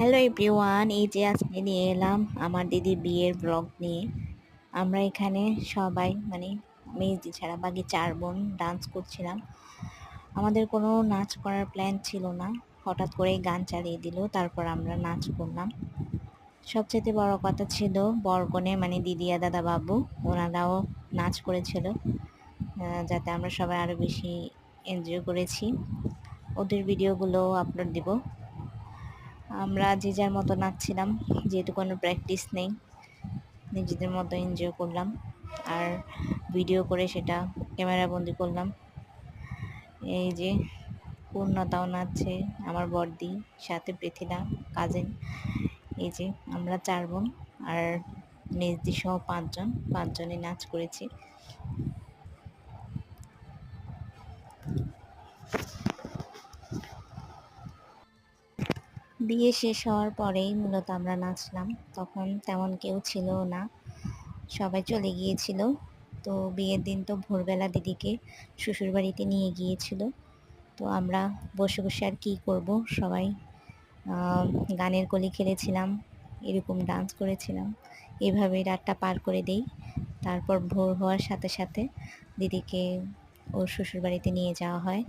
Hello everyone এই যে আজকে নিয়ে এলাম আমার দিদির বিয়ের ব্লগ নিয়ে। আমরা এখানে সবাই মানে মেজদি ছাড়া বাকি চার বোন ডান্স করছিলাম। আমাদের কোনো নাচ করার প্ল্যান ছিল না। হঠাৎ করে গান চালিয়ে দিল, তারপর আমরা নাচ করলাম। সবচেয়ে বড় কথা ছিল বরকনে মানে দিদিয়া দাদা বাবু ওনারাও নাচ করেছিল। যাতে আমরা সবাই আরও বেশি এনজয় করেছি। ওদের ভিডিওগুলো আপলোড দিব। আমরা যে যার মতো নাচছিলাম, যেহেতু কোনো প্র্যাকটিস নেই, নিজেদের মতো এনজয় করলাম। আর ভিডিও করে সেটা ক্যামেরা বন্দি করলাম। এই যে পূর্ণতাও নাচছে, আমার বর্দি, সাথে পৃথিলা কাজিন এই যে আমরা চার বোন, আর মেজদি সহ পাঁচজন পাঁচজনে নাচ করেছি। বিয়ে শেষ হওয়ার পরেই মূলত আমরা নাচলাম। তখন তেমন কেউ ছিল না। সবাই চলে গিয়েছিল। তো বিয়ের দিন তো ভোরবেলা দিদিকে শ্বশুরবাড়িতে নিয়ে গিয়েছিল। তো আমরা বসে বসে আর কী করব? সবাই গানের কলি খেলেছিলাম, এরকম ডান্স করেছিলাম। এভাবেই রাতটা পার করে দেই। তারপর ভোর হওয়ার সাথে সাথে দিদিকে ওর শ্বশুরবাড়িতে নিয়ে যাওয়া হয়।